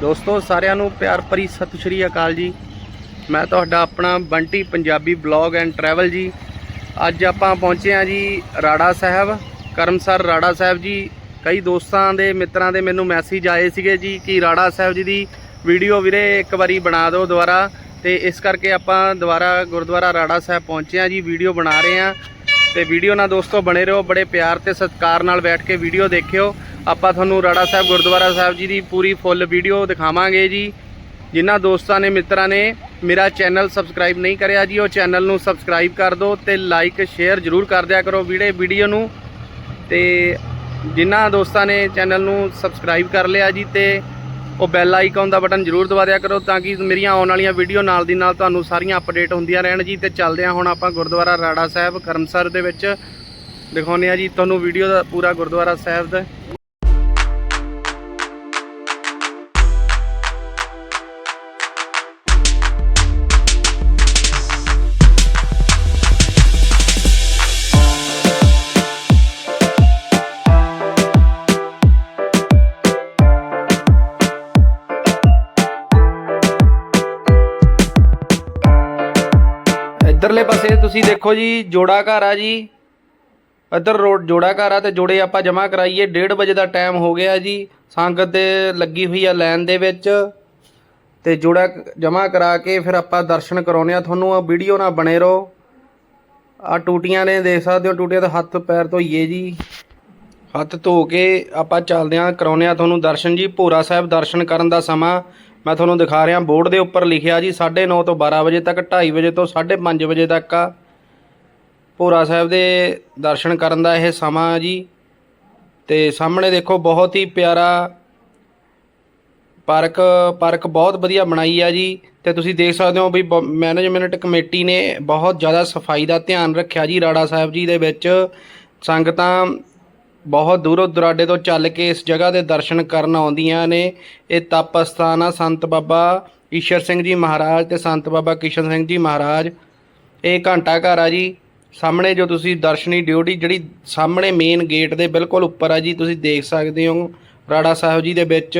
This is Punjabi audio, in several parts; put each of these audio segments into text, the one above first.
ਦੋਸਤੋ, ਸਾਰਿਆਂ ਨੂੰ ਪਿਆਰ ਭਰੀ ਸਤਿ ਸ਼੍ਰੀ ਅਕਾਲ ਜੀ। ਮੈਂ ਤੁਹਾਡਾ ਆਪਣਾ Bunty Punjabi blog and travel ji. ਅੱਜ ਆਪਾਂ ਪਹੁੰਚੇ ਹਾਂ ਜੀ ਰਾੜਾ ਸਾਹਿਬ, ਕਰਮਸਰ ਰਾੜਾ ਸਾਹਿਬ ਜੀ। ਕਈ ਦੋਸਤਾਂ ਦੇ, ਮਿੱਤਰਾਂ ਦੇ ਮੈਨੂੰ ਮੈਸੇਜ ਆਏ ਸੀਗੇ ਜੀ ਕਿ ਰਾੜਾ ਸਾਹਿਬ ਜੀ ਦੀ ਵੀਡੀਓ ਵੀਰੇ ਇੱਕ ਵਾਰੀ ਬਣਾ ਦਿਓ ਦੁਬਾਰਾ। ਤੇ ਇਸ ਕਰਕੇ ਆਪਾਂ ਦੁਬਾਰਾ ਗੁਰਦੁਆਰਾ ਰਾੜਾ ਸਾਹਿਬ ਪਹੁੰਚੇ ਹਾਂ ਜੀ ਵੀਡੀਓ ਬਣਾ ਰਹੇ ਹਾਂ। ਤੇ ਵੀਡੀਓ ਨਾਲ ਦੋਸਤੋ ਬਣੇ ਰਹੋ, ਬੜੇ ਪਿਆਰ ਤੇ ਸਤਿਕਾਰ ਨਾਲ ਬੈਠ ਕੇ ਵੀਡੀਓ ਦੇਖਿਓ। ਆਪਾਂ ਤੁਹਾਨੂੰ ਰਾੜਾ ਸਾਹਿਬ, ਗੁਰਦੁਆਰਾ ਸਾਹਿਬ ਜੀ ਦੀ ਪੂਰੀ ਫੁੱਲ ਵੀਡੀਓ ਦਿਖਾਵਾਂਗੇ ਜੀ। ਜਿਨ੍ਹਾਂ ਦੋਸਤਾਂ ਨੇ, ਮਿੱਤਰਾਂ ਨੇ ਮੇਰਾ ਚੈਨਲ ਸਬਸਕ੍ਰਾਈਬ ਨਹੀਂ ਕਰਿਆ ਜੀ, ਉਹ ਚੈਨਲ ਨੂੰ ਸਬਸਕ੍ਰਾਈਬ ਕਰ ਦਿਓ ਤੇ ਲਾਈਕ, ਸ਼ੇਅਰ ਜਰੂਰ ਕਰ ਦਿਆ ਕਰੋ ਵੀਡੀਓ ਵੀਡੀਓ ਨੂੰ। ਤੇ ਜਿਨ੍ਹਾਂ ਦੋਸਤਾਂ ਨੇ ਚੈਨਲ ਨੂੰ ਸਬਸਕ੍ਰਾਈਬ ਕਰ ਲਿਆ ਜੀ ਤੇ ਉਹ ਬੈਲ ਆਈਕਨ ਦਾ ਬਟਨ ਜਰੂਰ ਦਬਾ ਦਿਆ ਕਰੋ ਤਾਂ ਕਿ ਮੇਰੀਆਂ ਆਉਣ ਵਾਲੀਆਂ ਵੀਡੀਓ ਨਾਲ ਦੀ ਨਾਲ ਤੁਹਾਨੂੰ ਸਾਰੀਆਂ ਅਪਡੇਟ ਹੁੰਦੀਆਂ ਰਹਿਣ ਜੀ। ਤੇ ਚੱਲਦੇ ਹਾਂ ਹੁਣ ਆਪਾਂ ਗੁਰਦੁਆਰਾ ਰਾੜਾ ਸਾਹਿਬ, ਕਰਮਸਰ ਦੇ ਵਿੱਚ ਦਿਖਾਉਂਦੇ ਆ ਜੀ। ਤੁਹਾਨੂੰ ਵੀਡੀਓ ਦਾ ਪੂਰਾ ਗੁਰਦੁਆਰਾ ਸਾਹਿਬ ਦਾ ਇੱਧਰਲੇ ਪਾਸੇ ਤੁਸੀਂ ਦੇਖੋ ਜੀ, ਜੋੜਾ ਘਰ ਆ ਜੀ। ਇੱਧਰ ਰੋਡ ਜੋੜਾ ਘਰ ਆ ਤੇ ਜੋੜੇ ਆਪਾਂ ਜਮ੍ਹਾਂ ਕਰਾਈਏ। 1:30 ਵਜੇ ਦਾ ਟਾਈਮ ਹੋ ਗਿਆ ਜੀ। ਸੰਗਤ ਦੇ ਲੱਗੀ ਹੋਈ ਆ ਲਾਈਨ ਦੇ ਵਿੱਚ। ਤੇ ਜੋੜਾ ਜਮ੍ਹਾਂ ਕਰਾ ਕੇ ਫਿਰ ਆਪਾਂ ਦਰਸ਼ਨ ਕਰਾਉਨੇ ਆ। ਤੁਹਾਨੂੰ ਆ ਵੀਡੀਓ ਨਾਲ ਬਣੇ ਰਹੋ। ਆ ਟੂਟੀਆਂ ਨੇ ਦੇਖ ਸਕਦੇ ਹੋ, ਟੂਟੀਆਂ ਤੇ ਹੱਥ ਪੈਰ ਧੋਈਏ ਜੀ। ਹੱਥ ਧੋ ਕੇ ਆਪਾਂ ਚੱਲਦੇ ਆਂ ਕਰਾਉਨੇ ਆ ਤੁਹਾਨੂੰ ਦਰਸ਼ਨ ਜੀ। ਭੋਰਾ ਸਾਹਿਬ ਦਰਸ਼ਨ ਕਰਨ ਦਾ ਸਮਾਂ। ਮੈਂ ਤੁਹਾਨੂੰ ਦਿਖਾ ਰਿਹਾ, ਬੋਰਡ ਦੇ ਉੱਪਰ ਲਿਖਿਆ ਜੀ 9:30 ਤੋਂ 12 ਵਜੇ ਤੱਕ 2:30 ਵਜੇ ਤੋਂ 5:30 ਵਜੇ ਤੱਕ। ਆ ਭੋਰਾ ਸਾਹਿਬ ਦੇ ਦਰਸ਼ਨ ਕਰਨ ਦਾ ਇਹ ਸਮਾਂ ਆ ਜੀ। ਤੇ ਸਾਹਮਣੇ ਦੇਖੋ, ਬਹੁਤ ਹੀ ਪਿਆਰਾ ਪਾਰਕ ਪਾਰਕ ਬਹੁਤ ਵਧੀਆ ਬਣਾਈ ਆ ਜੀ। ਤੇ ਤੁਸੀਂ ਦੇਖ ਸਕਦੇ ਹੋ ਵੀ ਮੈਨੇਜਮੈਂਟ ਕਮੇਟੀ ਨੇ ਬਹੁਤ ਜ਼ਿਆਦਾ ਸਫ਼ਾਈ ਦਾ ਧਿਆਨ ਰੱਖਿਆ ਜੀ, ਰਾੜਾ ਸਾਹਿਬ ਜੀ ਦੇ ਵਿੱਚ। ਸੰਗਤਾਂ ਬਹੁਤ ਦੂਰੋਂ ਦੁਰਾਡੇ ਤੋਂ ਚੱਲ ਕੇ ਇਸ ਜਗ੍ਹਾ ਦੇ ਦਰਸ਼ਨ ਕਰਨ ਆਉਂਦੀਆਂ ਨੇ। ਇਹ ਤਪ ਅਸਥਾਨ ਆ ਸੰਤ ਬਾਬਾ ਈਸ਼ਰ ਸਿੰਘ ਜੀ ਮਹਾਰਾਜ ਤੇ ਸੰਤ ਬਾਬਾ ਕਿਸ਼ਨ ਸਿੰਘ ਜੀ ਮਹਾਰਾਜ। ਇਹ ਘੰਟਾ ਘਰ ਆ ਜੀ। ਸਾਹਮਣੇ ਜੋ ਤੁਸੀਂ ਦਰਸ਼ਨੀ ਡਿਊਟੀ ਜਿਹੜੀ ਸਾਹਮਣੇ ਮੇਨ ਗੇਟ ਦੇ ਬਿਲਕੁਲ ਉੱਪਰ ਆ ਜੀ, ਤੁਸੀਂ ਦੇਖ ਸਕਦੇ ਹੋ ਰਾੜਾ ਸਾਹਿਬ ਜੀ ਦੇ ਵਿੱਚ।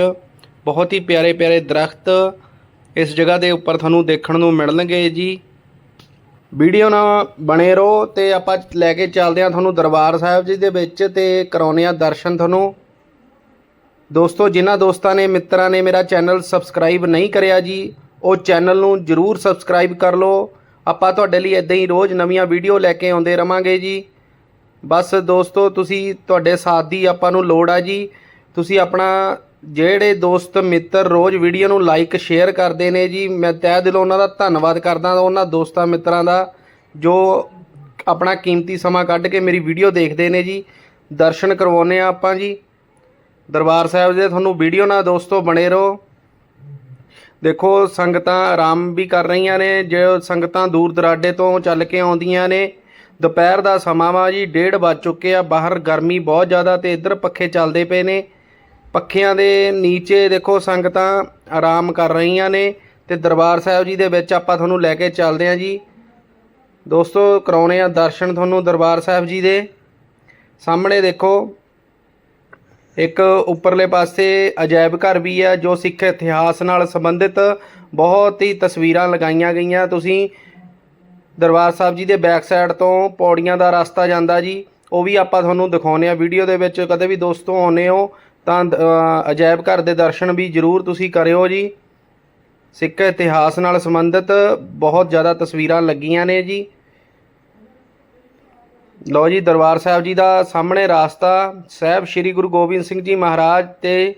ਬਹੁਤ ਹੀ ਪਿਆਰੇ ਪਿਆਰੇ ਦਰਖਤ ਇਸ ਜਗ੍ਹਾ ਦੇ ਉੱਪਰ ਤੁਹਾਨੂੰ ਦੇਖਣ ਨੂੰ ਮਿਲਣਗੇ ਜੀ। ਵੀਡੀਓ ਨਾਲ ਬਣੇ ਰਹੋ ਤੇ ਆਪਾਂ ਲੈ ਕੇ ਚੱਲਦੇ ਹਾਂ ਤੁਹਾਨੂੰ ਦਰਬਾਰ ਸਾਹਿਬ ਜੀ ਦੇ ਵਿੱਚ ਤੇ ਕਰਾਉਨੇ ਆ ਦਰਸ਼ਨ ਤੁਹਾਨੂੰ। ਦੋਸਤੋ, ਜਿਨ੍ਹਾਂ ਦੋਸਤਾਂ ਨੇ, ਮਿੱਤਰਾਂ ਨੇ ਮੇਰਾ ਚੈਨਲ ਸਬਸਕ੍ਰਾਈਬ ਨਹੀਂ ਕਰਿਆ ਜੀ, ਉਹ ਚੈਨਲ ਨੂੰ ਜਰੂਰ ਸਬਸਕ੍ਰਾਈਬ ਕਰ ਲਓ। ਆਪਾਂ ਤੁਹਾਡੇ ਲਈ ਇਦਾਂ ਹੀ ਰੋਜ਼ ਨਵੀਆਂ ਵੀਡੀਓ ਲੈ ਕੇ ਆਉਂਦੇ ਰਵਾਂਗੇ ਜੀ। ਬਸ ਦੋਸਤੋ, ਤੁਸੀਂ, ਤੁਹਾਡੇ ਸਾਥ ਦੀ ਆਪਾਂ ਨੂੰ ਲੋੜ ਆ ਜੀ। ਤੁਸੀਂ ਆਪਣਾ ਜਿਹੜੇ ਦੋਸਤ, ਮਿੱਤਰ ਰੋਜ਼ ਵੀਡੀਓ ਨੂੰ ਲਾਈਕ ਸ਼ੇਅਰ ਕਰਦੇ ਨੇ ਜੀ, ਮੈਂ ਤਹਿ ਦਿਲੋਂ ਉਹਨਾਂ ਦਾ ਧੰਨਵਾਦ ਕਰਦਾ, ਉਹਨਾਂ ਦੋਸਤਾਂ, ਮਿੱਤਰਾਂ ਦਾ, ਜੋ ਆਪਣਾ ਕੀਮਤੀ ਸਮਾਂ ਕੱਢ ਕੇ ਮੇਰੀ ਵੀਡੀਓ ਦੇਖਦੇ ਨੇ ਜੀ। ਦਰਸ਼ਨ ਕਰਵਾਉਨੇ ਆ ਆਪਾਂ ਜੀ। ਦਰਬਾਰ ਸਾਹਿਬ ਦੇ ਤੁਹਾਨੂੰ ਵੀਡੀਓ ਨਾਲ ਦੋਸਤੋ ਬਣੇ ਰਹੋ। ਦੇਖੋ, ਸੰਗਤਾਂ ਆਰਾਮ ਵੀ ਕਰ ਰਹੀਆਂ ਨੇ, ਜੋ ਸੰਗਤਾਂ ਦੂਰ ਦਰਾਡੇ ਤੋਂ ਚੱਲ ਕੇ ਆਉਂਦੀਆਂ ਨੇ। ਦੁਪਹਿਰ ਦਾ ਸਮਾਂ ਵਾ ਜੀ 1:30 ਵੱਜ ਚੁੱਕੇ ਆ, ਬਾਹਰ ਗਰਮੀ ਬਹੁਤ ਜ਼ਿਆਦਾ ਤੇ ਇੱਧਰ ਪੱਖੇ ਚੱਲਦੇ ਪਏ ਨੇ। ਪੱਖਿਆਂ ਦੇ ਨੀਚੇ ਦੇਖੋ ਸੰਗਤਾਂ ਆਰਾਮ ਕਰ ਰਹੀਆਂ ਨੇ ਤੇ ਦਰਬਾਰ ਸਾਹਿਬ ਜੀ ਦੇ ਵਿੱਚ ਆਪਾਂ ਤੁਹਾਨੂੰ ਲੈ ਕੇ ਚੱਲਦੇ ਹਾਂ ਜੀ। ਦੋਸਤੋ, ਕਰਾਉਣੇ ਆ ਦਰਸ਼ਨ ਤੁਹਾਨੂੰ ਦਰਬਾਰ ਸਾਹਿਬ ਜੀ ਦੇ। ਸਾਹਮਣੇ ਦੇਖੋ, ਇੱਕ ਉੱਪਰਲੇ ਪਾਸੇ ਅਜਾਇਬ ਘਰ ਵੀ ਆ, ਜੋ ਸਿੱਖ ਇਤਿਹਾਸ ਨਾਲ ਸੰਬੰਧਿਤ ਬਹੁਤ ਹੀ ਤਸਵੀਰਾਂ ਲਗਾਈਆਂ ਗਈਆਂ। ਤੁਸੀਂ ਦਰਬਾਰ ਸਾਹਿਬ ਜੀ ਦੇ ਬੈਕ ਸਾਈਡ ਤੋਂ ਪੌੜੀਆਂ ਦਾ ਰਸਤਾ ਜਾਂਦਾ ਜੀ, ਉਹ ਵੀ ਆਪਾਂ ਤੁਹਾਨੂੰ ਦਿਖਾਉਨੇ ਆ ਵੀਡੀਓ ਦੇ ਵਿੱਚ ਕਦੇ ਵੀ ਦੋਸਤੋ ਆਉਨੇ ਹੋ ਤਾਂ ਅ, ਅਜਾਇਬ ਘਰ ਦੇ ਦਰਸ਼ਨ ਵੀ ਜ਼ਰੂਰ ਤੁਸੀਂ ਕਰਿਓ ਜੀ। ਸਿੱਖ ਇਤਿਹਾਸ ਨਾਲ ਸੰਬੰਧਿਤ ਬਹੁਤ ਜ਼ਿਆਦਾ ਤਸਵੀਰਾਂ ਲੱਗੀਆਂ ਨੇ ਜੀ। ਲਓ ਜੀ ਦਰਬਾਰ ਸਾਹਿਬ ਜੀ ਦਾ ਸਾਹਮਣੇ ਰਾਸਤਾ। ਸਾਹਿਬ ਸ੍ਰੀ ਗੁਰੂ ਗੋਬਿੰਦ ਸਿੰਘ ਜੀ ਮਹਾਰਾਜ ਤੇ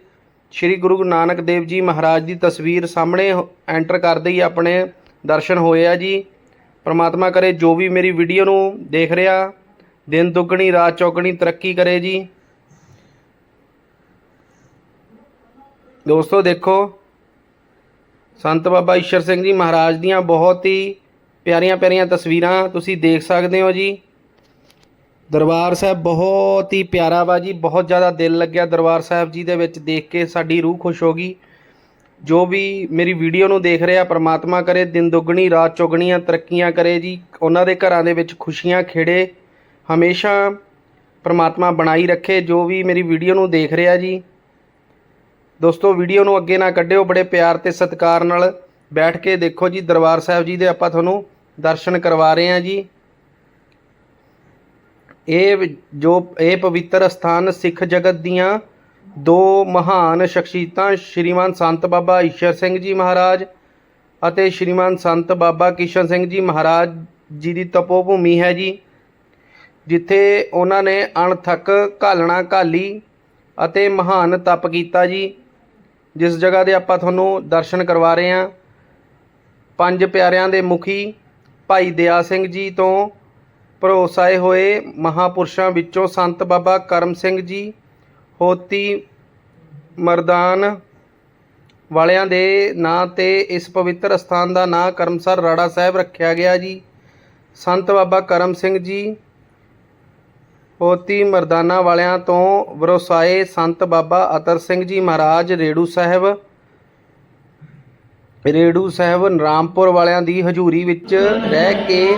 ਸ੍ਰੀ ਗੁਰੂ ਨਾਨਕ ਦੇਵ ਜੀ ਮਹਾਰਾਜ ਦੀ ਤਸਵੀਰ ਸਾਹਮਣੇ ਐਂਟਰ ਕਰਦੇ ਹੀ ਆਪਣੇ ਦਰਸ਼ਨ ਹੋਏ ਆ ਜੀ। ਪ੍ਰਮਾਤਮਾ ਕਰੇ ਜੋ ਵੀ ਮੇਰੀ ਵੀਡੀਓ ਨੂੰ ਦੇਖ ਰਿਹਾ ਦਿਨ ਦੁੱਗਣੀ ਰਾਤ ਚੌਗਣੀ ਤਰੱਕੀ ਕਰੇ ਜੀ। ਦੋਸਤੋ ਦੇਖੋ, ਸੰਤ ਬਾਬਾ ਈਸ਼ਰ ਸਿੰਘ ਜੀ ਮਹਾਰਾਜ ਦੀਆਂ ਬਹੁਤ ਹੀ ਪਿਆਰੀਆਂ ਪਿਆਰੀਆਂ ਤਸਵੀਰਾਂ ਤੁਸੀਂ ਦੇਖ ਸਕਦੇ ਹੋ ਜੀ। ਦਰਬਾਰ ਸਾਹਿਬ ਬਹੁਤ ਹੀ ਪਿਆਰਾ ਵਾ ਜੀ, ਬਹੁਤ ਜ਼ਿਆਦਾ ਦਿਲ ਲੱਗਿਆ ਦਰਬਾਰ ਸਾਹਿਬ ਜੀ ਦੇ ਵਿੱਚ ਦੇਖ ਕੇ, ਸਾਡੀ ਰੂਹ ਖੁਸ਼ ਹੋ ਗਈ। ਜੋ ਵੀ ਮੇਰੀ ਵੀਡੀਓ ਨੂੰ ਦੇਖ ਰਿਹਾ, ਪਰਮਾਤਮਾ ਕਰੇ, ਦਿਨ ਦੁੱਗਣੀ, ਰਾਤ ਚੌਗਣੀਆਂ, ਤਰੱਕੀਆਂ ਕਰੇ ਜੀ, ਉਹਨਾਂ ਦੇ ਘਰਾਂ ਦੇ ਵਿੱਚ ਖੁਸ਼ੀਆਂ ਖੇੜੇ, ਹਮੇਸ਼ਾ ਪਰਮਾਤਮਾ ਬਣਾਈ ਰੱਖੇ, ਜੋ ਵੀ ਮੇਰੀ ਵੀਡੀਓ ਨੂੰ ਦੇਖ ਰਿਹਾ ਜੀ। ਦੋਸਤੋ, ਵੀਡੀਓ ਨੂੰ ਅੱਗੇ ਨਾ ਕੱਢਿਓ, ਬੜੇ ਪਿਆਰ ਤੇ ਸਤਿਕਾਰ ਨਾਲ ਬੈਠ ਕੇ ਦੇਖੋ ਜੀ, ਦਰਬਾਰ ਸਾਹਿਬ ਜੀ ਦੇ ਆਪਾਂ ਤੁਹਾਨੂੰ ਦਰਸ਼ਨ ਕਰਵਾ ਰਹੇ ਹਾਂ ਜੀ। ਇਹ ਜੋ ਇਹ ਪਵਿੱਤਰ ਸਥਾਨ ਸਿੱਖ ਜਗਤ ਦੀਆਂ ਦੋ ਮਹਾਨ ਸ਼ਖਸੀਅਤਾਂ, ਸ਼੍ਰੀਮਾਨ ਸੰਤ ਬਾਬਾ ਈਸ਼ਰ ਸਿੰਘ ਜੀ ਮਹਾਰਾਜ ਅਤੇ ਸ਼੍ਰੀਮਾਨ ਸੰਤ ਬਾਬਾ ਕਿਸ਼ਨ ਸਿੰਘ ਜੀ ਮਹਾਰਾਜ ਜੀ ਦੀ ਤਪੋ ਭੂਮੀ ਹੈ ਜੀ। ਜਿੱਥੇ ਉਹਨਾਂ ਨੇ ਅਣਥੱਕ ਘਾਲਣਾ ਘਾਲੀ ਅਤੇ ਮਹਾਨ ਤਪ ਕੀਤਾ ਜੀ। ਜਿਸ ਜਗ੍ਹਾ ਦੇ ਆਪਾਂ ਤੁਹਾਨੂੰ ਦਰਸ਼ਨ ਕਰਵਾ ਰਹੇ ਹਾਂ, ਪੰਜ ਪਿਆਰਿਆਂ ਦੇ ਮੁਖੀ ਭਾਈ ਦਇਆ ਸਿੰਘ ਜੀ ਤੋਂ ਭਰੋਸਾਏ ਹੋਏ ਮਹਾਪੁਰਸ਼ਾਂ ਵਿੱਚੋਂ ਸੰਤ ਬਾਬਾ ਕਰਮ ਸਿੰਘ ਜੀ, ਹੋਤੀ ਮਰਦਾਨ ਵਾਲਿਆਂ ਦੇ ਨਾਂ ਤੇ ਇਸ ਪਵਿੱਤਰ ਸਥਾਨ ਦਾ ਨਾਂ ਕਰਮਸਰ ਰਾੜਾ ਸਾਹਿਬ ਰੱਖਿਆ ਗਿਆ ਜੀ। ਸੰਤ ਬਾਬਾ ਕਰਮ ਸਿੰਘ ਜੀ ਪੋਤੀ ਮਰਦਾਨਾ ਵਾਲਿਆਂ ਤੋਂ ਵਰੋਸਾਏ ਸੰਤ ਬਾਬਾ ਅਤਰ ਸਿੰਘ ਜੀ ਮਹਾਰਾਜ ਰੇੜੂ ਸਾਹਿਬ। ਰੇੜੂ ਸਾਹਿਬ ਨਰਾਮਪੁਰ ਵਾਲਿਆਂ ਦੀ ਹਜ਼ੂਰੀ ਵਿੱਚ ਰਹਿ ਕੇ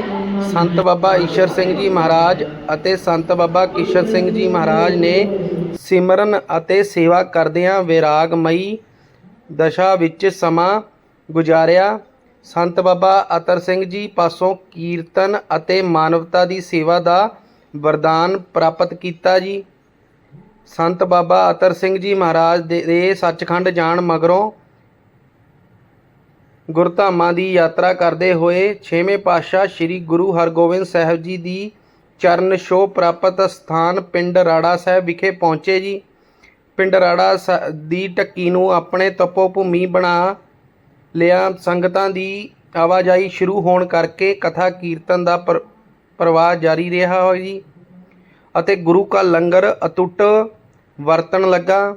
ਸੰਤ ਬਾਬਾ ਈਸ਼ਰ ਸਿੰਘ ਜੀ ਮਹਾਰਾਜ ਅਤੇ ਸੰਤ ਬਾਬਾ ਕਿਸ਼ਨ ਸਿੰਘ ਜੀ ਮਹਾਰਾਜ ਨੇ ਸਿਮਰਨ ਅਤੇ ਸੇਵਾ ਕਰਦਿਆਂ ਵਿਰਾਗਮਈ ਦਸ਼ਾ ਵਿੱਚ ਸਮਾਂ ਗੁਜ਼ਾਰਿਆ। ਸੰਤ ਬਾਬਾ ਅਤਰ ਸਿੰਘ ਜੀ ਪਾਸੋਂ ਕੀਰਤਨ ਅਤੇ ਮਾਨਵਤਾ ਦੀ ਸੇਵਾ ਦਾ ਵਰਦਾਨ ਪ੍ਰਾਪਤ ਕੀਤਾ ਜੀ। ਸੰਤ ਬਾਬਾ ਅਤਰ ਸਿੰਘ ਜੀ ਮਹਾਰਾਜ ਦੇ ਦੇ ਸੱਚਖੰਡ ਜਾਣ ਮਗਰੋਂ ਗੁਰਧਾਮਾਂ ਦੀ ਯਾਤਰਾ ਕਰਦੇ ਹੋਏ ਛੇਵੇਂ ਪਾਤਸ਼ਾਹ ਸ੍ਰੀ ਗੁਰੂ ਹਰਗੋਬਿੰਦ ਸਾਹਿਬ ਜੀ ਦੀ ਚਰਨ ਛੋਹ ਪ੍ਰਾਪਤ ਸਥਾਨ ਪਿੰਡ ਰਾੜਾ ਸਾਹਿਬ ਵਿਖੇ ਪਹੁੰਚੇ ਜੀ। ਪਿੰਡ ਰਾੜਾ ਸ- ਦੀ ਟੱਕੀ ਨੂੰ ਆਪਣੇ ਤਪੋ ਭੂਮੀ ਬਣਾ ਲਿਆ। ਸੰਗਤਾਂ ਦੀ ਆਵਾਜਾਈ ਸ਼ੁਰੂ ਹੋਣ ਕਰਕੇ ਕਥਾ ਕੀਰਤਨ ਦਾ ਪਰ- ਪ੍ਰਵਾਹ ਜਾਰੀ ਰਿਹਾ ਹੋ ਜੀ। ਅਤੇ ਗੁਰੂ ਕਾ ਲੰਗਰ ਅਟੁੱਟ ਵਰਤਣ ਲੱਗਾ।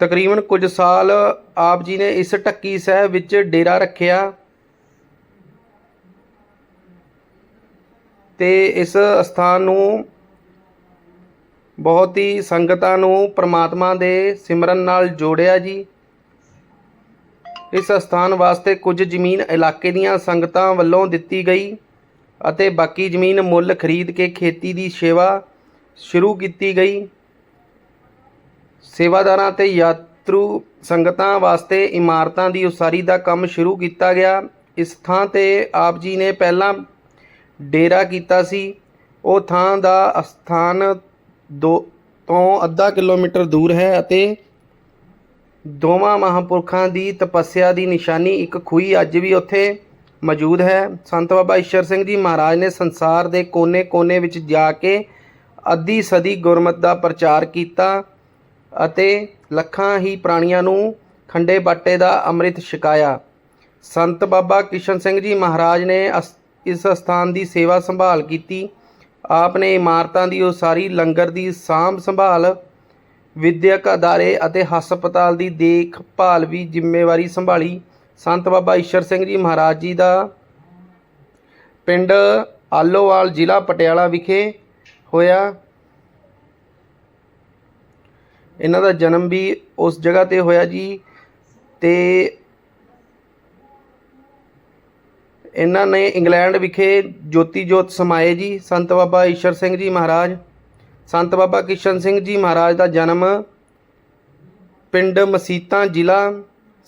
ਤਕਰੀਬਨ ਕੁਝ ਸਾਲ ਆਪ ਜੀ ਨੇ ਇਸ ਟੱਕੀ ਸਾਹਿਬ ਵਿੱਚ ਡੇਰਾ ਰੱਖਿਆ। ਤੇ ਇਸ ਸਥਾਨ ਨੂੰ ਬਹੁਤ ਹੀ ਸੰਗਤਾਂ ਨੂੰ ਪ੍ਰਮਾਤਮਾ ਦੇ ਸਿਮਰਨ ਨਾਲ ਜੋੜਿਆ ਜੀ। ਇਸ ਸਥਾਨ ਵਾਸਤੇ ਕੁਝ ਜ਼ਮੀਨ ਇਲਾਕੇ ਦੀਆਂ ਸੰਗਤਾਂ ਵੱਲੋਂ ਦਿੱਤੀ ਗਈ ਅਤੇ ਬਾਕੀ ਜ਼ਮੀਨ ਮੁੱਲ ਖਰੀਦ ਕੇ ਖੇਤੀ ਦੀ ਸੇਵਾ ਸ਼ੁਰੂ ਕੀਤੀ ਗਈ। ਸੇਵਾਦਾਰਾਂ ਤੇ ਯਾਤਰੂ ਸੰਗਤਾਂ ਵਾਸਤੇ ਇਮਾਰਤਾਂ ਦੀ ਉਸਾਰੀ ਦਾ ਕੰਮ ਸ਼ੁਰੂ ਕੀਤਾ ਗਿਆ। ਇਸ ਥਾਂ ਤੇ ਆਪ ਜੀ ਨੇ ਪਹਿਲਾਂ ਡੇਰਾ ਕੀਤਾ ਸੀ। ਉਹ ਥਾਂ ਦਾ ਸਥਾਨ ਦੋ ਤੋਂ ਅੱਧਾ ਕਿਲੋਮੀਟਰ ਦੂਰ ਹੈ ਅਤੇ ਦੋਵਾਂ ਮਹਾਂਪੁਰਖਾਂ ਦੀ ਤਪੱਸਿਆ ਦੀ ਨਿਸ਼ਾਨੀ ਇੱਕ ਖੂਹੀ ਅੱਜ ਵੀ ਉੱਥੇ ਮੌਜੂਦ ਹੈ। ਸੰਤ ਬਾਬਾ ਈਸ਼ਰ ਸਿੰਘ ਜੀ ਮਹਾਰਾਜ ਨੇ ਸੰਸਾਰ ਦੇ ਕੋਨੇ-ਕੋਨੇ ਵਿੱਚ ਜਾ ਕੇ ਅੱਧੀ ਸਦੀ ਗੁਰਮਤ ਦਾ ਪ੍ਰਚਾਰ ਕੀਤਾ ਅਤੇ ਲੱਖਾਂ ਹੀ ਪ੍ਰਾਣੀਆਂ ਨੂੰ ਖੰਡੇ ਬਾਟੇ ਦਾ ਅੰਮ੍ਰਿਤ ਛਕਾਇਆ। ਸੰਤ ਬਾਬਾ ਕਿਸ਼ਨ ਸਿੰਘ ਜੀ ਮਹਾਰਾਜ ਨੇ ਅਸ- ਇਸ ਸਥਾਨ ਦੀ ਸੇਵਾ ਸੰਭਾਲ ਕੀਤੀ। ਆਪ ਨੇ ਇਮਾਰਤਾਂ ਦੀ ਉਸਾਰੀ ਲੰਗਰ ਦੀ ਸਾਂਭ ਸੰਭਾਲ ਵਿੱਦਿਅਕ ਅਦਾਰੇ ਅਤੇ ਹਸਪਤਾਲ ਦੀ ਦੇਖਭਾਲ ਵੀ ਜ਼ਿੰਮੇਵਾਰੀ ਸੰਭਾਲੀ। ਸੰਤ ਬਾਬਾ ਈਸ਼ਰ ਸਿੰਘ ਜੀ ਮਹਾਰਾਜ ਜੀ ਦਾ ਪਿੰਡ ਆਲੋਵਾਲ ਜ਼ਿਲ੍ਹਾ ਪਟਿਆਲਾ ਵਿਖੇ ਹੋਇਆ। ਇਹਨਾਂ ਦਾ ਜਨਮ ਵੀ ਉਸ ਜਗ੍ਹਾ ਤੇ ਹੋਇਆ ਜੀ ਤੇ ਇਹਨਾਂ ਨੇ ਇੰਗਲੈਂਡ ਵਿਖੇ ਜੋਤੀ ਜੋਤ ਸਮਾਏ ਜੀ। ਸੰਤ ਬਾਬਾ ਈਸ਼ਰ ਸਿੰਘ ਜੀ ਮਹਾਰਾਜ ਸੰਤ ਬਾਬਾ ਕਿਸ਼ਨ ਸਿੰਘ ਜੀ ਮਹਾਰਾਜ ਦਾ ਜਨਮ ਪਿੰਡ ਮਸੀਤਾਂ ਜ਼ਿਲ੍ਹਾ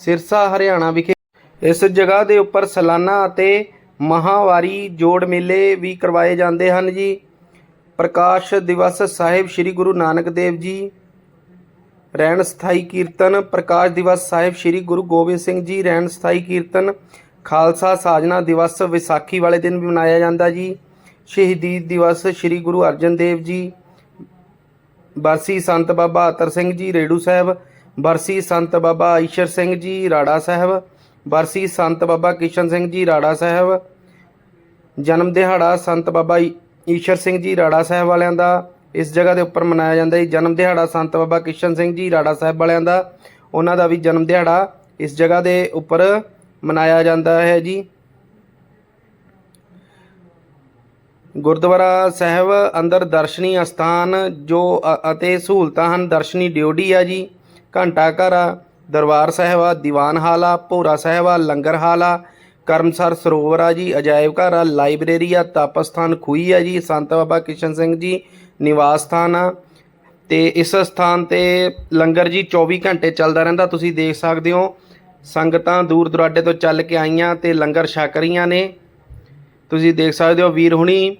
ਸਿਰਸਾ, ਹਰਿਆਣਾ ਵਿਖੇ। ਇਸ ਜਗ੍ਹਾ ਦੇ ਉੱਪਰ ਸਾਲਾਨਾ ਅਤੇ ਮਹਾਵਾਰੀ ਜੋੜ ਮੇਲੇ ਵੀ ਕਰਵਾਏ ਜਾਂਦੇ ਹਨ ਜੀ। ਪ੍ਰਕਾਸ਼ ਦਿਵਸ ਸਾਹਿਬ ਸ੍ਰੀ ਗੁਰੂ ਨਾਨਕ ਦੇਵ ਜੀ। ਰਹਿਣ ਸਥਾਈ ਕੀਰਤਨ ਪ੍ਰਕਾਸ਼ ਦਿਵਸ ਸਾਹਿਬ ਸ੍ਰੀ ਗੁਰੂ ਗੋਬਿੰਦ ਸਿੰਘ ਜੀ ਰਹਿਣ ਸਥਾਈ ਕੀਰਤਨ ਖਾਲਸਾ ਸਾਜਨਾ ਦਿਵਸ ਵਿਸਾਖੀ ਵਾਲੇ ਦਿਨ ਵੀ ਮਨਾਇਆ ਜਾਂਦਾ ਜੀ। ਸ਼ਹੀਦੀ ਦਿਵਸ ਸ੍ਰੀ ਗੁਰੂ ਅਰਜਨ ਦੇਵ ਜੀ। ਬਰਸੀ ਸੰਤ ਬਾਬਾ ਅਤਰ ਸਿੰਘ ਜੀ ਰੇੜੂ ਸਾਹਿਬ, ਬਰਸੀ ਸੰਤ ਬਾਬਾ ਈਸ਼ਰ ਸਿੰਘ ਜੀ ਰਾੜਾ ਸਾਹਿਬ, ਬਰਸੀ ਸੰਤ ਬਾਬਾ ਕਿਸ਼ਨ ਸਿੰਘ ਜੀ ਰਾੜਾ ਸਾਹਿਬ, ਜਨਮ ਦਿਹਾੜਾ ਸੰਤ ਬਾਬਾ ਈ- ਈਸ਼ਰ ਸਿੰਘ ਜੀ ਰਾੜਾ ਸਾਹਿਬ ਵਾਲਿਆਂ ਦਾ, ਇਸ ਜਗ੍ਹਾ ਦੇ ਉੱਪਰ ਮਨਾਇਆ ਜਾਂਦਾ ਹੈ ਜਨਮ ਦਿਹਾੜਾ ਸੰਤ ਬਾਬਾ ਕਿਸ਼ਨ ਸਿੰਘ ਜੀ ਰਾੜਾ ਸਾਹਿਬ ਵਾਲਿਆਂ ਦਾ, ਉਹਨਾਂ ਦਾ ਵੀ ਜਨਮ ਦਿਹਾੜਾ ਇਸ ਜਗ੍ਹਾ ਦੇ ਉੱਪਰ ਮਨਾਇਆ ਜਾਂਦਾ ਹੈ ਜੀ। ਗੁਰਦੁਆਰਾ ਸਾਹਿਬ ਅੰਦਰ ਦਰਸ਼ਨੀ ਅਸਥਾਨ, ਜੋ ਅਤੇ ਸਹੂਲਤਾਂ ਹਨ। ਦਰਸ਼ਨੀ ਡਿਊਟੀ ਆ ਜੀ, ਘੰਟਾ ਘਰ ਆ, ਦਰਬਾਰ ਸਾਹਿਬ ਆ, ਦੀਵਾਨ ਹਾਲ ਆ, ਭੋਰਾ ਸਾਹਿਬ ਆ, ਲੰਗਰ ਹਾਲ ਆ, ਕਰਮਸਰ ਸਰੋਵਰ ਆ ਜੀ, ਅਜਾਇਬ ਘਰ ਆ, ਲਾਇਬ੍ਰੇਰੀ ਆ ਤਪ ਸਥਾਨ ਖੂਹੀ ਆ ਜੀ, ਸੰਤ ਬਾਬਾ ਕਿਸ਼ਨ ਸਿੰਘ ਜੀ, ਨਿਵਾਸ ਸਥਾਨ ਆ। ਤੇ ਇਸ ਸਥਾਨ ਤੇ ਲੰਗਰ ਜੀ 24 ਘੰਟੇ ਚੱਲਦਾ ਰਹਿੰਦਾ, ਤੁਸੀਂ ਦੇਖ ਸਕਦੇ ਹੋ। ਸੰਗਤਾਂ ਦੂਰ ਦੁਰਾਡੇ ਤੋਂ ਚੱਲ ਕੇ ਆਈਆਂ ਤੇ ਲੰਗਰ ਛਕ ਰਹੀਆਂ ਨੇ। ਤੁਸੀਂ ਦੇਖ ਸਕਦੇ ਹੋ ਵੀਰ ਹੁਣੀ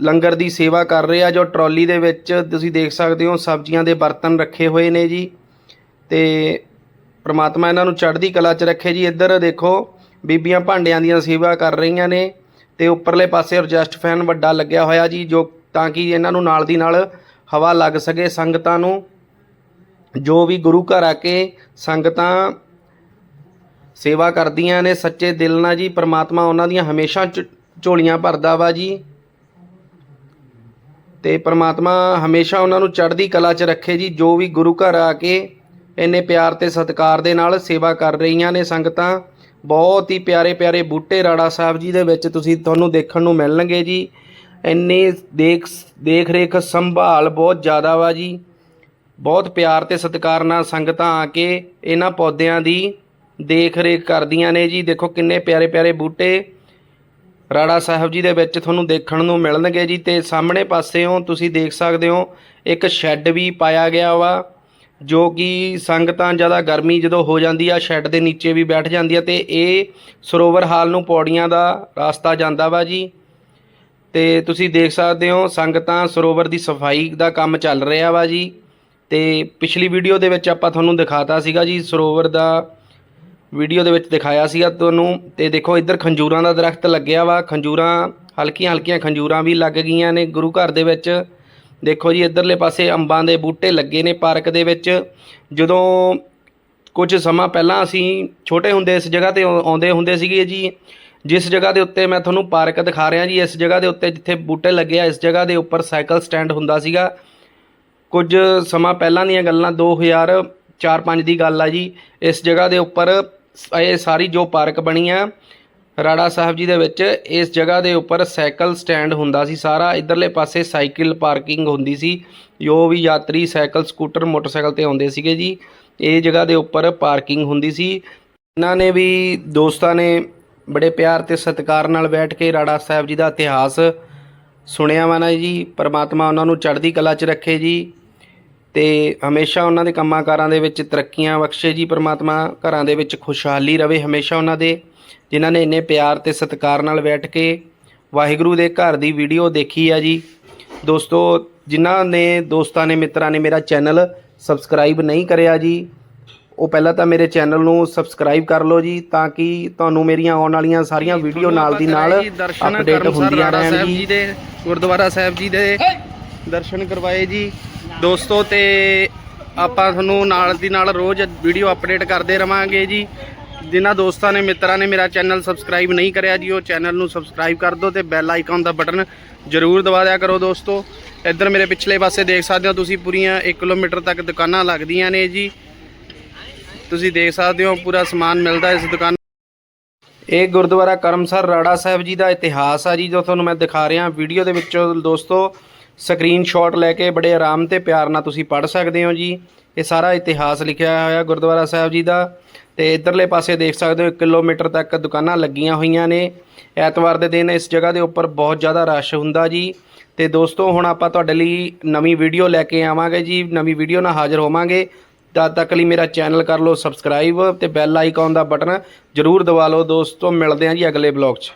ਲੰਗਰ ਦੀ ਸੇਵਾ ਕਰ ਰਹੇ ਆ, ਜੋ ਟਰਾਲੀ ਦੇ ਵਿੱਚ ਤੁਸੀਂ ਦੇਖ ਸਕਦੇ ਹੋ, ਸਬਜ਼ੀਆਂ ਦੇ ਬਰਤਨ ਰੱਖੇ ਹੋਏ ਨੇ ਜੀ। ਤੇ ਪ੍ਰਮਾਤਮਾ ਇਹਨਾਂ ਨੂੰ ਚੜ੍ਹਦੀ ਕਲਾ 'ਚ ਰੱਖੇ ਜੀ। ਇੱਧਰ ਦੇਖੋ, ਬੀਬੀਆਂ ਭਾਂਡਿਆਂ ਦੀਆਂ ਸੇਵਾ ਕਰ ਰਹੀਆਂ ਨੇ ਤੇ ਉੱਪਰਲੇ ਪਾਸੇ ਐਡਜਸਟ ਫੈਨ ਵੱਡਾ ਲੱਗਿਆ ਹੋਇਆ ਜੀ, ਜੋ ਤਾਂ ਕਿ ਇਹਨਾਂ ਨੂੰ ਨਾਲ ਦੀ ਨਾਲ ਹਵਾ ਲੱਗ ਸਕੇ ਸੰਗਤਾਂ ਨੂੰ। ਜੋ ਵੀ ਗੁਰੂ ਘਰ ਆ ਕੇ ਸੰਗਤਾਂ ਸੇਵਾ ਕਰਦੀਆਂ ਨੇ, ਸੱਚੇ ਦਿਲ ਨਾਲ ਜੀ, ਪ੍ਰਮਾਤਮਾ ਉਹਨਾਂ ਦੀਆਂ ਹਮੇਸ਼ਾ ਝ- ਝੋਲੀਆਂ ਭਰਦਾ ਵਾ ਜੀ। ਤੇ ਪ੍ਰਮਾਤਮਾ ਹਮੇਸ਼ਾ ਉਹਨਾਂ ਨੂੰ ਚੜ੍ਹਦੀ ਕਲਾ 'ਚ ਰੱਖੇ ਜੀ, ਜੋ ਵੀ ਗੁਰੂ ਘਰ ਆ ਕੇ ਇੰਨੇ ਪਿਆਰ ਤੇ ਸਤਿਕਾਰ ਦੇ ਨਾਲ ਸੇਵਾ ਕਰ ਰਹੀਆਂ ਨੇ ਸੰਗਤਾਂ, ਬਹੁਤ ਹੀ ਪਿਆਰੇ ਪਿਆਰੇ ਬੂਟੇ ਰਾੜਾ ਸਾਹਿਬ ਜੀ ਦੇ ਵਿੱਚ ਤੁਸੀਂ ਤੁਹਾਨੂੰ ਦੇਖਣ ਨੂੰ ਮਿਲਣਗੇ ਜੀ। ਇੰਨੇ ਦੇਖ ਦੇਖ ਰੇਖ ਸੰਭਾਲ ਬਹੁਤ ਜ਼ਿਆਦਾ ਵਾ ਜੀ। ਬਹੁਤ ਪਿਆਰ ਤੇ ਸਤਿਕਾਰ ਨਾਲ ਸੰਗਤਾਂ ਆ ਕੇ ਇਹਨਾਂ ਪੌਦਿਆਂ ਦੀ ਦੇਖ ਰੇਖ ਕਰਦੀਆਂ ਨੇ ਜੀ। ਦੇਖੋ ਕਿੰਨੇ ਪਿਆਰੇ ਪਿਆਰੇ ਬੂਟੇ ਰਾੜਾ ਸਾਹਿਬ ਜੀ ਦੇ ਵਿੱਚ ਤੁਹਾਨੂੰ ਦੇਖਣ ਨੂੰ ਮਿਲਣਗੇ ਜੀ ਤੇ ਸਾਹਮਣੇ ਪਾਸਿਓਂ ਤੁਸੀਂ ਦੇਖ ਸਕਦੇ ਹੋ, ਇੱਕ ਸ਼ੈੱਡ ਵੀ ਪਾਇਆ ਗਿਆ ਵਾ, ਜੋ ਕਿ ਸੰਗਤਾਂ ਜ਼ਿਆਦਾ ਗਰਮੀ ਜਦੋਂ ਹੋ ਜਾਂਦੀ ਆ, ਸ਼ੈੱਡ ਦੇ ਨੀਚੇ ਵੀ ਬੈਠ ਜਾਂਦੀ ਆ ਤੇ ਇਹ ਸਰੋਵਰ ਹਾਲ ਨੂੰ ਪੌੜੀਆਂ ਦਾ ਰਸਤਾ ਜਾਂਦਾ ਵਾ ਜੀ। ਤੇ ਤੁਸੀਂ ਦੇਖ ਸਕਦੇ ਹੋ, ਸੰਗਤਾਂ ਸਰੋਵਰ ਦੀ ਸਫ਼ਾਈ ਦਾ ਕੰਮ ਚੱਲ ਰਿਹਾ ਵਾ ਜੀ। ਤੇ ਪਿਛਲੀ ਵੀਡੀਓ ਦੇ ਵਿੱਚ ਆਪਾਂ ਤੁਹਾਨੂੰ ਦਿਖਾਤਾ ਸੀਗਾ ਜੀ, ਸਰੋਵਰ ਦਾ ਵੀਡੀਓ ਦੇ ਵਿੱਚ ਦਿਖਾਇਆ ਸੀਗਾ ਤੁਹਾਨੂੰ, ਤੇ ਦੇਖੋ ਇੱਧਰ ਖੰਜੂਰਾਂ ਦਾ ਦਰਖਤ ਲੱਗਿਆ ਵਾ, ਖੰਜੂਰਾਂ, ਹਲਕੀਆਂ ਹਲਕੀਆਂ ਖੰਜੂਰਾਂ ਵੀ ਲੱਗ ਗਈਆਂ ਨੇ ਗੁਰੂ ਘਰ ਦੇ ਵਿੱਚ। ਦੇਖੋ ਜੀ, ਇੱਧਰਲੇ ਪਾਸੇ ਅੰਬਾਂ ਦੇ ਬੂਟੇ ਲੱਗੇ ਨੇ ਪਾਰਕ ਦੇ ਵਿੱਚ। ਜਦੋਂ ਕੁਝ ਸਮਾਂ ਪਹਿਲਾਂ ਅਸੀਂ ਛੋਟੇ ਹੁੰਦੇ ਇਸ ਜਗ੍ਹਾ ਤੇ ਆਉ- ਆਉਂਦੇ ਹੁੰਦੇ ਸੀਗੇ ਜੀ, ਜਿਸ ਜਗ੍ਹਾ ਦੇ ਉੱਤੇ ਮੈਂ ਤੁਹਾਨੂੰ ਪਾਰਕ ਦਿਖਾ ਰਿਹਾ ਜੀ, ਇਸ ਜਗ੍ਹਾ ਦੇ ਉੱਤੇ ਜਿੱਥੇ ਬੂਟੇ ਲੱਗੇ ਆ, ਇਸ ਜਗ੍ਹਾ ਦੇ ਉੱਪਰ ਸਾਈਕਲ ਸਟੈਂਡ ਹੁੰਦਾ ਸੀਗਾ। ਕੁਝ ਸਮਾਂ ਪਹਿਲਾਂ ਦੀਆਂ ਗੱਲਾਂ 2004-5 ਦੀ ਗੱਲ ਆ ਜੀ, ਇਸ ਜਗ੍ਹਾ ਦੇ ਉੱਪਰ ਇਹ ਸਾਰੀ ਜੋ ਪਾਰਕ ਬਣੀ ਆ, ਰਾੜਾ ਸਾਹਿਬ ਜੀ ਦੇ ਵਿੱਚ, ਇਸ ਜਗ੍ਹਾ ਦੇ ਉੱਪਰ ਸਾਈਕਲ ਸਟੈਂਡ ਹੁੰਦਾ ਸੀ ਸਾਰਾ, ਇਧਰਲੇ ਪਾਸੇ ਸਾਈਕਲ ਪਾਰਕਿੰਗ ਹੁੰਦੀ ਸੀ, ਜੋ ਵੀ ਯਾਤਰੀ ਸਾਈਕਲ, ਸਕੂਟਰ, ਮੋਟਰਸਾਈਕਲ ਤੇ ਆਉਂਦੇ ਸੀਗੇ ਜੀ, ਇਹ ਜਗ੍ਹਾ ਦੇ ਉੱਪਰ ਪਾਰਕਿੰਗ ਹੁੰਦੀ ਸੀ। ਇਹਨਾਂ ਨੇ ਵੀ ਦੋਸਤਾਂ ਨੇ ਬੜੇ ਪਿਆਰ ਤੇ ਸਤਿਕਾਰ ਨਾਲ ਬੈਠ ਕੇ ਰਾੜਾ ਸਾਹਿਬ ਜੀ ਦਾ ਇਤਿਹਾਸ ਸੁਣਿਆ ਵਾ ਨਾ ਜੀ, ਪਰਮਾਤਮਾ ਉਹਨਾਂ ਨੂੰ ਚੜ੍ਹਦੀ ਕਲਾ 'ਚ ਰੱਖੇ ਜੀ। ਤੇ ਹਮੇਸ਼ਾ ਉਹਨਾਂ ਦੇ ਕੰਮਾਂ ਕਾਰਾਂ ਦੇ ਵਿੱਚ ਤਰੱਕੀਆਂ ਬਖਸ਼ੇ ਜੀ ਪ੍ਰਮਾਤਮਾ ਘਰਾਂ ਦੇ ਵਿੱਚ ਖੁਸ਼ਹਾਲੀ ਰਵੇ ਹਮੇਸ਼ਾ ਉਹਨਾਂ ਦੇ ਜਿਨ੍ਹਾਂ ਨੇ ਇੰਨੇ ਪਿਆਰ ਤੇ ਸਤਿਕਾਰ ਨਾਲ ਬੈਠ ਕੇ ਵਾਹਿਗੁਰੂ ਦੇ ਘਰ ਦੀ ਵੀਡੀਓ ਦੇਖੀ ਆ ਜੀ। ਦੋਸਤੋ ਜਿਨ੍ਹਾਂ ਨੇ ਦੋਸਤਾਂ ਨੇ ਮਿੱਤਰਾਂ ਨੇ ਮੇਰਾ ਚੈਨਲ ਸਬਸਕ੍ਰਾਈਬ ਨਹੀਂ ਕਰਿਆ ਜੀ ਉਹ ਪਹਿਲਾਂ ਤਾਂ ਮੇਰੇ ਚੈਨਲ ਨੂੰ ਸਬਸਕ੍ਰਾਈਬ ਕਰ ਲਓ ਜੀ ਤਾਂ ਕਿ ਤੁਹਾਨੂੰ ਮੇਰੀਆਂ ਆਉਣ ਵਾਲੀਆਂ ਸਾਰੀਆਂ ਵੀਡੀਓ ਨਾਲ ਦੀ ਨਾਲ ਅਪਡੇਟ ਹੁੰਦੀਆਂ ਰਹਿਣ ਜੀ। ਦੇ ਗੁਰਦੁਆਰਾ ਸਾਹਿਬ ਜੀ ਦੇ ਦਰਸ਼ਨ ਕਰਵਾਏ ਜੀ। ਦੋਸਤੋ ਤੇ ਆਪਾਂ ਤੁਹਾਨੂੰ ਨਾਲ ਦੀ ਨਾਲ ਰੋਜ਼ ਵੀਡੀਓ ਅਪਡੇਟ ਕਰਦੇ ਰਵਾਂਗੇ ਜੀ। ਜਿਨ੍ਹਾਂ ਦੋਸਤਾਂ ਨੇ, ਮਿੱਤਰਾਂ ਨੇ ਮੇਰਾ ਚੈਨਲ ਸਬਸਕ੍ਰਾਈਬ ਨਹੀਂ ਕਰਿਆ ਜੀ, ਉਹ ਚੈਨਲ ਨੂੰ ਸਬਸਕ੍ਰਾਈਬ ਕਰ ਦਿਓ ਤੇ ਬੈਲ ਆਈਕਨ ਦਾ ਬਟਨ ਜ਼ਰੂਰ ਦਬਾ ਦਿਆ ਕਰੋ ਦੋਸਤੋ। ਇੱਧਰ ਮੇਰੇ ਪਿਛਲੇ ਪਾਸੇ ਦੇਖ ਸਕਦੇ ਹੋ ਤੁਸੀਂ ਪੂਰੀਆਂ 1 ਕਿਲੋਮੀਟਰ ਤੱਕ ਦੁਕਾਨਾਂ ਲੱਗਦੀਆਂ ਨੇ ਜੀ। ਤੁਸੀਂ ਦੇਖ ਸਕਦੇ ਹੋ ਪੂਰਾ ਸਮਾਨ ਮਿਲਦਾ ਇਸ ਦੁਕਾਨ ਇਹ ਗੁਰਦੁਆਰਾ ਕਰਮਸਰ ਰਾੜਾ ਸਾਹਿਬ ਜੀ ਦਾ ਇਤਿਹਾਸ ਆ ਜੀ, ਜੋ ਤੁਹਾਨੂੰ ਮੈਂ ਦਿਖਾ ਰਿਹਾ। ਵੀਡੀਓ ਦੇ ਵਿੱਚੋਂ ਦੋਸਤੋ ਸਕਰੀਨਸ਼ਾਟ ਲੈ ਕੇ ਬੜੇ ਆਰਾਮ ਤੇ ਪਿਆਰ ਨਾਲ ਤੁਸੀਂ ਪੜ੍ਹ ਸਕਦੇ ਹੋ ਜੀ। ਇਹ ਸਾਰਾ ਇਤਿਹਾਸ ਲਿਖਿਆ ਹੋਇਆ ਗੁਰਦੁਆਰਾ ਸਾਹਿਬ ਜੀ ਦਾ। ਤੇ ਇਧਰਲੇ ਪਾਸੇ ਦੇਖ ਸਕਦੇ ਹੋ 1 ਕਿਲੋਮੀਟਰ ਤੱਕ ਦੁਕਾਨਾਂ ਲੱਗੀਆਂ ਹੋਈਆਂ ਨੇ। ਐਤਵਾਰ ਦੇ ਦਿਨ ਇਸ ਜਗ੍ਹਾ ਦੇ ਉੱਪਰ ਬਹੁਤ ਜ਼ਿਆਦਾ ਰਸ਼ ਹੁੰਦਾ ਜੀ। ਤੇ ਦੋਸਤੋ, ਹੁਣ ਆਪਾਂ ਤੁਹਾਡੇ ਲਈ ਨਵੀਂ ਵੀਡੀਓ ਲੈ ਕੇ ਆਵਾਂਗੇ ਜੀ। ਨਵੀਂ ਵੀਡੀਓ ਨਾਲ ਹਾਜ਼ਰ ਹੋਵਾਂਗੇ। ਤਦ ਤੱਕ ਲਈ ਮੇਰਾ ਚੈਨਲ ਕਰ ਲਓ, ਸਬਸਕ੍ਰਾਈਬ ਤੇ ਬੈਲ ਆਈਕਨ ਦਾ ਬਟਨ ਜਰੂਰ ਦਬਾ ਲਓ। ਦੋਸਤੋ, ਮਿਲਦੇ ਹਾਂ ਜੀ ਅਗਲੇ ਬਲੌਗ 'ਚ।